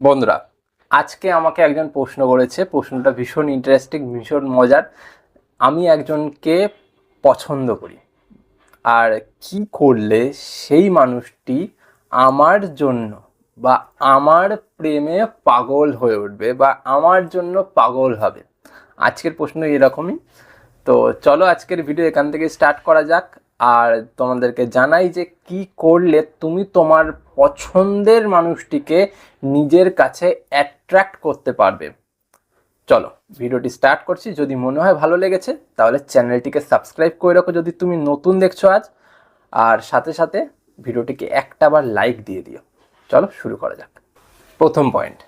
বন্ধুরা, আজকে আমাকে একজন প্রশ্ন করেছে। প্রশ্নটা ভীষণ ইন্টারেস্টিং ভীষণ মজার। আমি একজনকে পছন্দ করি। আর কি করলে সেই মানুষটি আমার জন্য বা আমার প্রেমে পাগল হয়ে উঠবে বা আমার জন্য পাগল হবে? আজকের প্রশ্ন এরকমই। তো চলো আজকের ভিডিও এখান থেকে স্টার্ট করা যাক। আর তোমাদেরকে জানাই যে কি করলে তুমি তোমার পছন্দের মানুষটিকে নিজের কাছে অ্যাট্রাক্ট করতে পারবে। চলো, ভিডিওটি স্টার্ট করছি। যদি মনে হয় ভালো লেগেছে, তাহলে চ্যানেলটিকে সাবস্ক্রাইব করে রাখো যদি তুমি নতুন দেখছ আজ। আর সাথে সাথে ভিডিওটিকে একটা বার লাইক দিয়ে দিও। চলো, শুরু করা যাক। প্রথম পয়েন্ট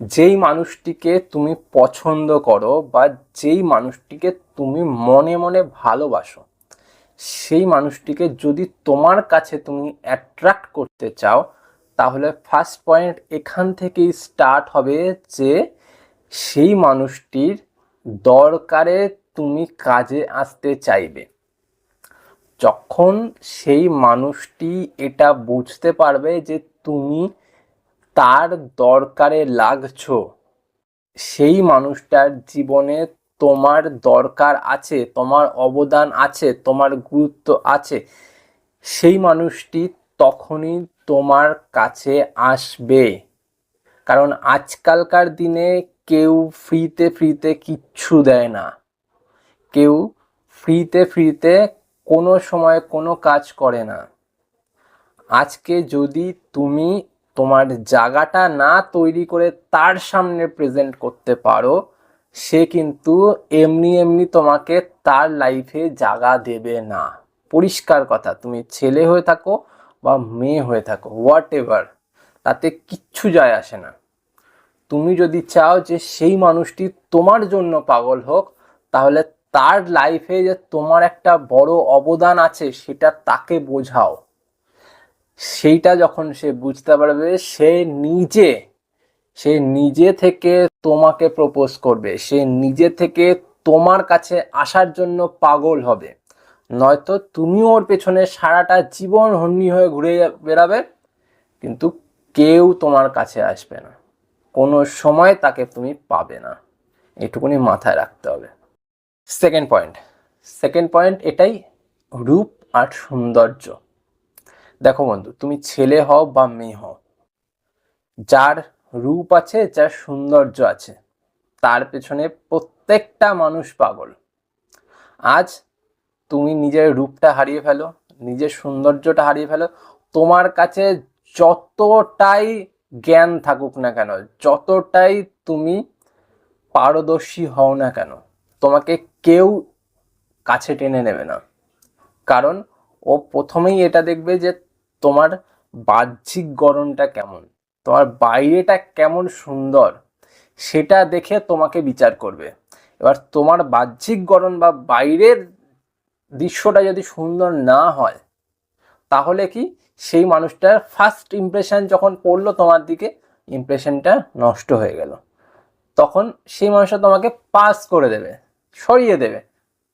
যেই মানুষটিকে তুমি পছন্দ করো বা যেই মানুষটিকে তুমি মনে মনে ভালোবাসো সেই মানুষটিকে যদি তোমার কাছে তুমি অ্যাট্রাক্ট করতে চাও, তাহলে ফার্স্ট পয়েন্ট এখান থেকেই স্টার্ট হবে যে সেই মানুষটির দরকারে তুমি কাজে আসতে চাইবে। যখন সেই মানুষটি এটা বুঝতে পারবে যে তুমি তার দরকারে লাগছো, সেই মানুষটার জীবনে তোমার দরকার আছে, তোমার অবদান আছে, তোমার গুরুত্ব আছে। সেই মানুষটি তখনই তোমার কাছে আসবে। কারণ আজকালকার দিনে কেউ ফ্রিতে ফ্রিতে কিচ্ছু দেয় না। কেউ ফ্রিতে ফ্রিতে কোনো সময় কোনো কাজ করে না। আজকে যদি তুমি তোমার জায়গাটা না তৈরি করে তার সামনে প্রেজেন্ট করতে পারো সে কিন্তু এমনি এমনি তোমাকে তার লাইফে জাগা দেবে না। পরিষ্কার কথা, তুমি ছেলে হয়ে থাকো বা মেয়ে হয়ে থাকো হোয়াট এভার তাতে কিচ্ছু যায় আসে না। তুমি যদি চাও যে সেই মানুষটি তোমার জন্য পাগল হোক, তাহলে তার লাইফে যে তোমার একটা বড় অবদান আছে, সেটা তাকে বোঝাও। সেইটা যখন সে বুঝতে পারবে, সে নিজে সে নিজে থেকে তোমাকে প্রপোজ করবে। সে নিজে থেকে তোমার কাছে আসার জন্য পাগল হবে। নয়তো তুমি ওর পেছনে সারাটা জীবন হন্যি হয়ে ঘুরে বেড়াবে, কিন্তু কেউ তোমার কাছে আসবে না। কোনো সময় তাকে তুমি পাবে না। এটুকুনি মাথায় রাখতে হবে। সেকেন্ড পয়েন্ট সেকেন্ড পয়েন্ট এটাই রূপ আর সৌন্দর্য। দেখো বন্ধু, তুমি ছেলে হও বা মেয়ে হও, যার রূপ আছে, যার সৌন্দর্য আছে। তার পেছনে প্রত্যেকটা মানুষ পাগল। আজ তুমি নিজের রূপটা হারিয়ে ফেলো, নিজের সৌন্দর্যটা হারিয়ে ফেলো। তোমার কাছে যতটাই জ্ঞান থাকুক না কেন, যতটাই তুমি পারদর্শী হও না কেন, তোমাকে কেউ কাছে টেনে নেবে না। কারণ ও প্রথমেই এটা দেখবে যে তোমার বাহ্যিক গড়নটা কেমন। তোমার বাইরেটা কেমন সুন্দর, সেটা দেখে তোমাকে বিচার করবে। এবার তোমার বাহ্যিক গড়ন বা বাইরের দৃশ্যটা যদি সুন্দর না হয়, তাহলে কি সেই মানুষটার ফার্স্ট ইমপ্রেশন যখন পড়ল তোমার দিকে ইমপ্রেশনটা নষ্ট হয়ে গেল। তখন সেই মানুষটা তোমাকে পাস করে দেবে, সরিয়ে দেবে।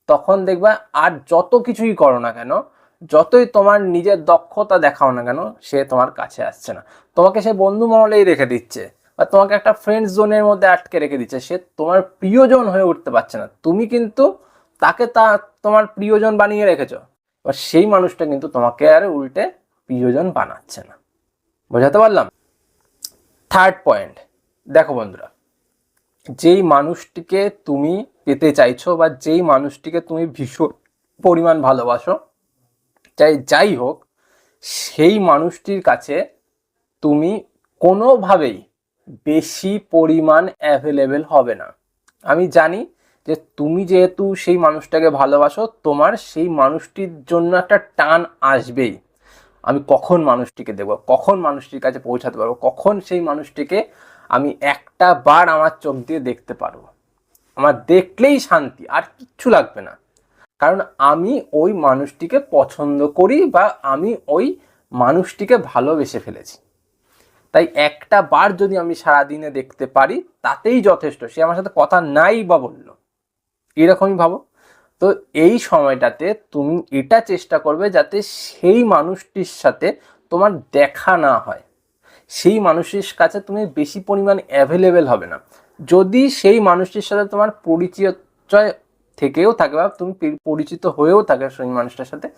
তখন দেখবা আর যত কিছুই করো না কেন যতই তোমার নিজের দক্ষতা দেখাও না কেন, সে তোমার কাছে আসছে না। তোমাকে সে বন্ধু মহলেই রেখে দিচ্ছে বা তোমাকে একটা ফ্রেন্ড জোনের মধ্যে আটকে রেখে দিচ্ছে। সে তোমার প্রিয়জন হয়ে উঠতে পারছে না। তুমি কিন্তু তাকে তা তোমার প্রিয়জন বানিয়ে রেখেছো। এবার সেই মানুষটা কিন্তু তোমাকে আর উল্টে প্রিয়জন বানাচ্ছে না। বোঝাতে পারলাম? থার্ড পয়েন্ট দেখো বন্ধুরা, যেই মানুষটিকে তুমি পেতে চাইছো বা যেই মানুষটিকে তুমি ভীষণ পরিমাণ ভালোবাসো চাই যাই হোক, সেই মানুষটির কাছে তুমি কোনোভাবেই বেশি পরিমাণ অ্যাভেলেবেল হবে না। আমি জানি যে তুমি যেহেতু সেই মানুষটাকে ভালোবাসো, তোমার সেই মানুষটির জন্য একটা টান আসবেই। আমি কখন মানুষটিকে দেব কখন মানুষটির কাছে পৌঁছাতে পারব, কখন সেই মানুষটিকে আমি একটা বার আমার চোখ দিয়ে দেখতে পারব। আমার দেখলেই শান্তি, আর কিচ্ছু লাগবে না। কারণ আমি ওই মানুষটিকে পছন্দ করি বা আমি ওই মানুষটিকে ভালোবেসে ফেলেছি। তাই একটা বার যদি আমি সারাদিনে দেখতে পারি, তাতেই যথেষ্ট। সে আমার সাথে কথা নাই বা বলল। এরকমই ভাবো। তো এই সময়টাতে তুমি এটা চেষ্টা করবে যাতে সেই মানুষটির সাথে তোমার দেখা না হয়। সেই মানুষের কাছে তুমি বেশি পরিমাণ অ্যাভেলেবেল হবে না। যদি সেই মানুষটির সাথে তোমার পরিচয় থেকেও থাকে বা তুমি পরিচিত হয়েও থাকে সেই মানুষটার সাথে,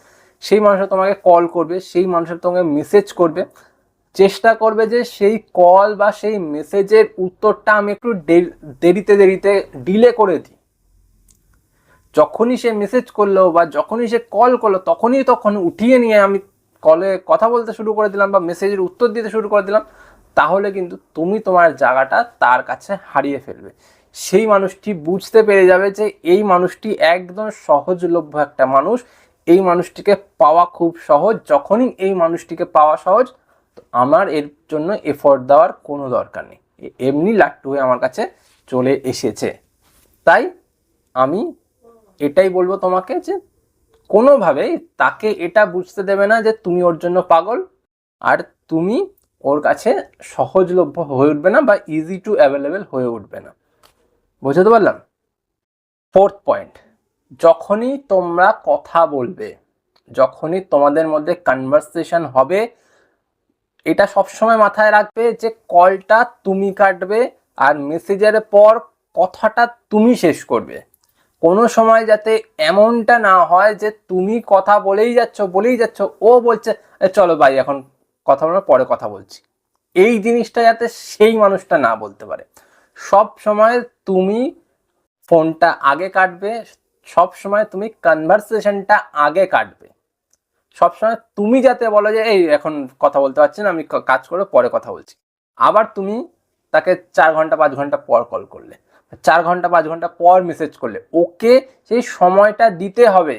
সেই মানুষটা তোমাকে কল করবে, সেই মানুষটা তোমাকে মেসেজ করবে। চেষ্টা করবে যে সেই কল বা সেই মেসেজের উত্তরটা আমি একটু দেরিতে দেরিতে ডিলে করে দিই। যখনই সে মেসেজ করল বা যখনই সে কল করল, তখনই তখন উঠিয়ে নিয়ে আমি কলে কথা বলতে শুরু করে দিলাম বা মেসেজের উত্তর দিতে শুরু করে দিলাম, তাহলে কিন্তু তুমি তোমার জায়গাটা তার কাছে হারিয়ে ফেলবে। সেই মানুষটি বুঝতে পেরে যাবে যে এই মানুষটি একদম সহজলভ্য একটা মানুষ। এই মানুষটিকে পাওয়া খুব সহজ। যখনই এই মানুষটিকে পাওয়া সহজ, তো আমার এর জন্য এফোর্ট দেওয়ার কোনো দরকার নেই। এমনি লাট্টু হয়ে আমার কাছে চলে এসেছে। তাই আমি এটাই বলব তোমাকে যে কোনোভাবেই তাকে এটা বুঝতে দেবে না যে তুমি ওর জন্য পাগল আর তুমি ওর কাছে সহজলভ্য হয়ে উঠবে না বা ইজি টু অ্যাভেলেবেল হয়ে উঠবে না। বুঝতে পারলাম? ফোর্থ পয়েন্ট যখনই তোমরা কথা বলবে, যখনই তোমাদের মধ্যে কনভারসেশন হবে, এটা সবসময় মাথায় রাখবে যে কলটা তুমি কাটবে আর মেসেজের পর কথাটা তুমি শেষ করবে। কোনো সময় যাতে এমনটা না হয় যে তুমি কথা বলেই যাচ্ছ বলেই যাচ্ছ, ও বলছে চলো ভাই, এখন কথা বলার পরে কথা বলছি। এই জিনিসটা যাতে সেই মানুষটা না বলতে পারে। সব সময় তুমি ফোনটা আগে কাটবে, সব সময় তুমি কনভারসেশনটা আগে কাটবে। সবসময় তুমি যাতে বলো যে, এই, এখন কথা বলতে পারছি না, আমি কাজ করে পরে কথা বলছি। আবার তুমি তাকে চার ঘণ্টা, পাঁচ ঘণ্টা পর কল করলে। চার ঘণ্টা, পাঁচ ঘণ্টা পর মেসেজ করলে। ওকে সেই সময়টা দিতে হবে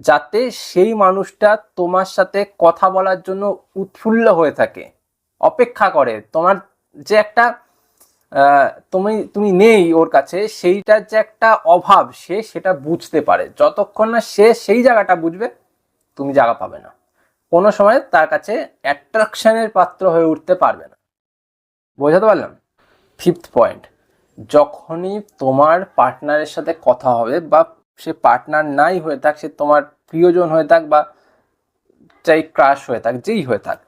যাতে সেই মানুষটা তোমার সাথে কথা বলার জন্য উৎফুল্ল হয়ে থাকে, অপেক্ষা করে। তোমার যে একটা তুমি তুমি নেই ওর কাছে, সেইটার যে একটা অভাব সে সেটা বুঝতে পারে। যতক্ষণ না সে সেই জায়গাটা বুঝবে, তুমি জায়গা পাবে না। কোনো সময় তার কাছে অ্যাট্রাকশনের পাত্র হয়ে উঠতে পারবে না। বোঝাতে পারলাম? ফিফথ পয়েন্ট যখনই তোমার পার্টনারের সাথে কথা হবে বা সে পার্টনার নাই হয়ে থাক, সে তোমার প্রিয়জন হয়ে থাক বা চাই ক্রাশ হয়ে থাক, যেই হয়ে থাক,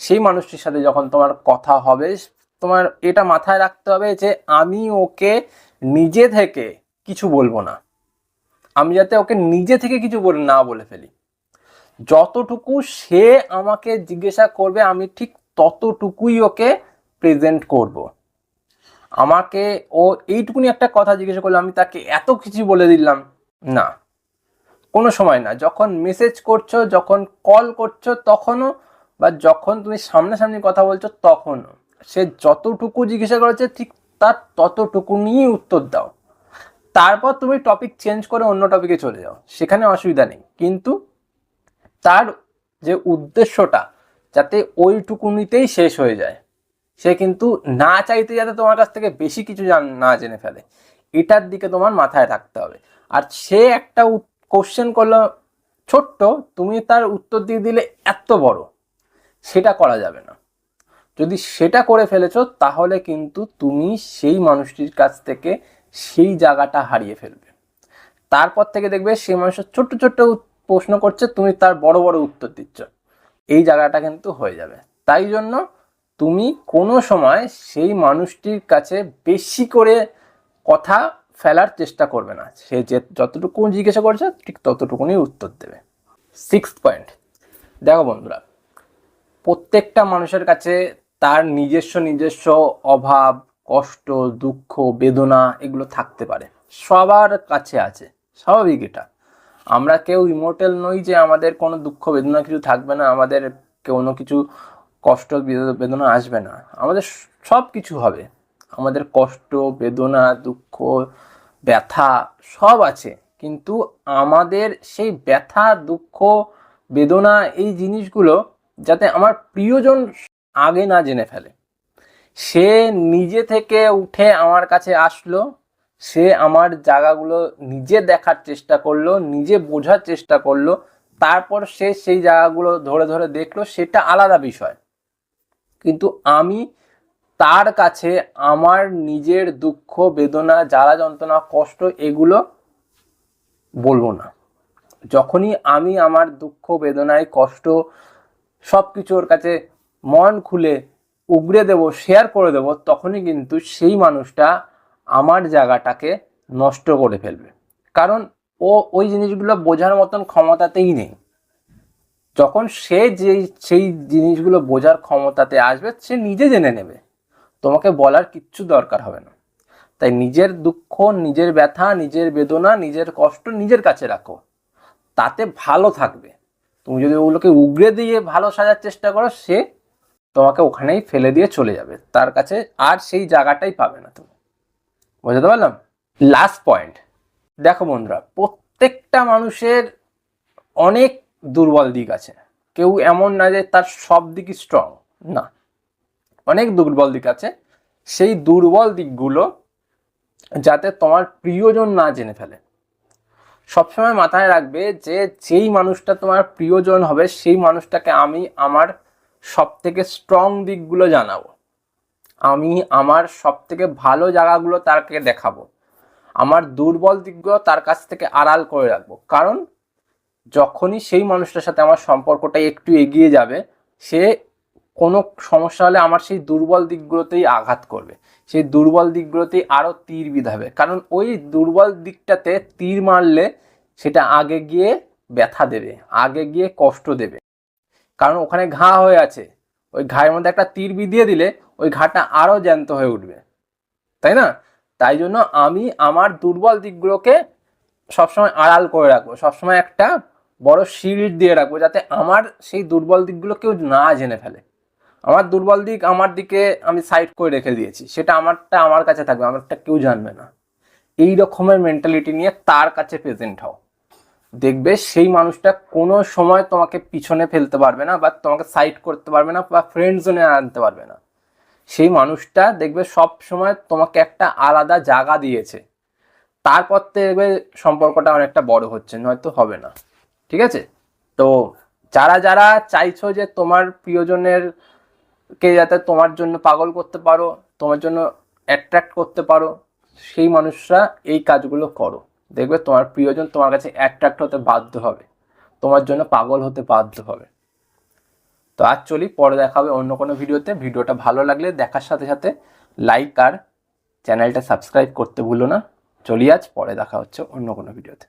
সেই মানুষটির সাথে যখন তোমার কথা হবে তোমার এটা মাথায় রাখতে হবে যে আমি ওকে নিজে থেকে কিছু বলব না। আমি যাতে ওকে নিজে থেকে কিছু বলে না বলে ফেলি। যতটুকু সে আমাকে জিজ্ঞাসা করবে, আমি ঠিক ততটুকুই ওকে প্রেজেন্ট করব। আমাকে ও এইটুকুনি একটা কথা জিজ্ঞাসা করল, আমি তাকে এত কিছু বলে দিলাম, না। কোনো সময় না, যখন মেসেজ করছ, যখন কল করছ, তখনও বা যখন তুমি সামনাসামনি কথা বলছো, তখনও। সে যতটুকু জিজ্ঞাসা করেছে, ঠিক তার ততটুকু নিয়েই উত্তর দাও। তারপর তুমি টপিক চেঞ্জ করে অন্য টপিকে চলে যাও। সেখানে অসুবিধা নেই। কিন্তু তার যে উদ্দেশ্যটা, যাতে ওইটুকুনিতেই শেষ হয়ে যায়, সে কিন্তু না চাইতে যাতে তোমার কাছ থেকে বেশি কিছু জান- না জেনে ফেলে। এটার দিকে তোমার মাথায় রাখতে হবে। আর সে একটা কোশ্চেন করল, ছোট্ট, তুমি তার উত্তর দিয়ে দিলে এত বড়। সেটা করা যাবে না। যদি সেটা করে ফেলেছো, তাহলে কিন্তু তুমি সেই মানুষটির কাছ থেকে সেই জায়গাটা হারিয়ে ফেলবে। তারপর থেকে দেখবে সেই মানুষের ছোট্ট ছোট্ট প্রশ্ন করছে, তুমি তার বড় বড় উত্তর দিচ্ছ। এই জায়গাটা কিন্তু হয়ে যাবে। তাই জন্য তুমি কোনো সময় সেই মানুষটির কাছে বেশি করে কথা ফেলার চেষ্টা করবে না। সে যে যতটুকু জিজ্ঞাসা করছে, ঠিক ততটুকুনি উত্তর দেবে। সিক্স পয়েন্ট দেখো বন্ধুরা, প্রত্যেকটা মানুষের কাছে তার নিজস্ব নিজস্ব অভাব, কষ্ট, দুঃখ, বেদনা এগুলো থাকতে পারে। সবার কাছে আছে, স্বাভাবিক এটা। আমরা কেউ ইমোর্টাল নই যে আমাদের কোনো দুঃখ, বেদনা কিছু থাকবে না, আমাদের কোনো কিছু কষ্ট বেদ- বেদনা আসবে না। আমাদের সব কিছু হবে। আমাদের কষ্ট, বেদনা, দুঃখ, ব্যথা সব আছে। কিন্তু আমাদের সেই ব্যথা, দুঃখ, বেদনা এই জিনিসগুলো যাতে আমার প্রিয়জন আগে না জেনে ফেলে। সে নিজে থেকে উঠে আমার কাছে আসলো, সে আমার জায়গাগুলো নিজে দেখার চেষ্টা করল, নিজে বোঝার চেষ্টা করল, তারপর সে সেই জায়গাগুলো ধরে ধরে দেখল, সেটা আলাদা বিষয়। কিন্তু আমি তার কাছে আমার নিজের দুঃখ, বেদনা, জ্বালা যন্ত্রণা, কষ্ট এগুলো বলব না। যখনই আমি আমার দুঃখ, বেদনায়, কষ্ট সব কিছু ওর কাছে মন খুলে উগড়ে দেব শেয়ার করে দেব, তখনই কিন্তু সেই মানুষটা আমার জায়গাটাকে নষ্ট করে ফেলবে। কারণ ও ওই জিনিসগুলো বোঝার মতন ক্ষমতাতেই নেই। যখন সে যেই, সেই জিনিসগুলো বোঝার ক্ষমতাতে আসবে, সে নিজে জেনে নেবে। তোমাকে বলার কিচ্ছু দরকার হবে না। তাই নিজের দুঃখ, নিজের ব্যথা, নিজের বেদনা, নিজের কষ্ট নিজের কাছে রাখো। তাতে ভালো থাকবে। তুমি যদি ওগুলোকে উগড়ে দিয়ে ভালো সাজার চেষ্টা করো, সে তোমাকে ওখানেই ফেলে দিয়ে চলে যাবে। তার কাছে আর সেই জায়গাটাই পাবে না তুমি। বুঝতে পারলাম? লাস্ট পয়েন্ট দেখো বন্ধুরা, প্রত্যেকটা মানুষের অনেক দুর্বল দিক আছে। কেউ এমন না যে তার সব দিকই স্ট্রং না। অনেক দুর্বল দিক আছে। সেই দুর্বল দিকগুলো যাতে তোমার প্রিয়জন না জেনে ফেলে। সবসময় মাথায় রাখবে যে যেই মানুষটা তোমার প্রিয়জন হবে, সেই মানুষটাকে আমি, আমার সব থেকে স্ট্রং দিকগুলো জানাব। আমি আমার সব থেকে ভালো জায়গাগুলো তাকে দেখাবো। আমার দুর্বল দিকগুলো তার কাছ থেকে আড়াল করে রাখব। কারণ যখনই সেই মানুষটার সাথে আমার সম্পর্কটা একটু এগিয়ে যাবে, সে কোনো সমস্যা হলে আমার সেই দুর্বল দিকগুলোতেই আঘাত করবে। সেই দুর্বল দিকগুলোতেই আরও তীর বিধাবে। কারণ ওই দুর্বল দিকটাতে তীর মারলে সেটা আগে গিয়ে ব্যথা দেবে, আগে গিয়ে কষ্ট দেবে। কারণ ওখানে ঘা হয়ে আছে। ওই ঘায়ের মধ্যে একটা তীর বিধিয়ে দিলে ওই ঘাটা আরও জ্যান্ত হয়ে উঠবে। তাই না? তাই জন্য আমি আমার দুর্বল দিকগুলোকে সবসময় আড়াল করে রাখব। সবসময় একটা বড় শিল্ড দিয়ে রাখব যাতে আমার সেই দুর্বল দিকগুলো কেউ না জেনে ফেলে। আমার দুর্বল দিক আমার দিকে আমি সাইড করে রেখে দিয়েছি। সেটা আমারটা আমার কাছে থাকবে, আমারটা কেউ জানবে না। এই রকমের মেন্টালিটি নিয়ে তার কাছে প্রেজেন্ট হও। দেখবে সেই মানুষটা কোনো সময় তোমাকে পিছনে ফেলতে পারবে না বা তোমাকে সাইড করতে পারবে না বা ফ্রেন্ড জোনে আনতে পারবে না। সেই মানুষটা দেখবে সব সময় তোমাকে একটা আলাদা জায়গা দিয়েছে। তারপর দেখবে সম্পর্কটা অনেকটা বড় হচ্ছে, নয়তো হবে না। ঠিক আছে? তো যারা যারা চাইছো যে তোমার প্রিয়জনের কে যাতে তোমার জন্য পাগল করতে পারো, তোমার জন্য অ্যাট্রাক্ট করতে পারো, সেই মানুষরা এই কাজগুলো করো। দেখবে তোমার প্রিয়জন তোমার কাছে অ্যাট্রাক্ট হতে বাধ্য হবে। তোমার জন্য পাগল হতে বাধ্য হবে। তো আজ চলি, পরে দেখা হবে অন্য কোনো ভিডিওতে। ভিডিওটা ভালো লাগলে দেখার সাথে সাথে লাইক আর চ্যানেলটা সাবস্ক্রাইব করতে ভুলো না। চলি আজ, পরে দেখা হচ্ছে অন্য কোনো ভিডিওতে।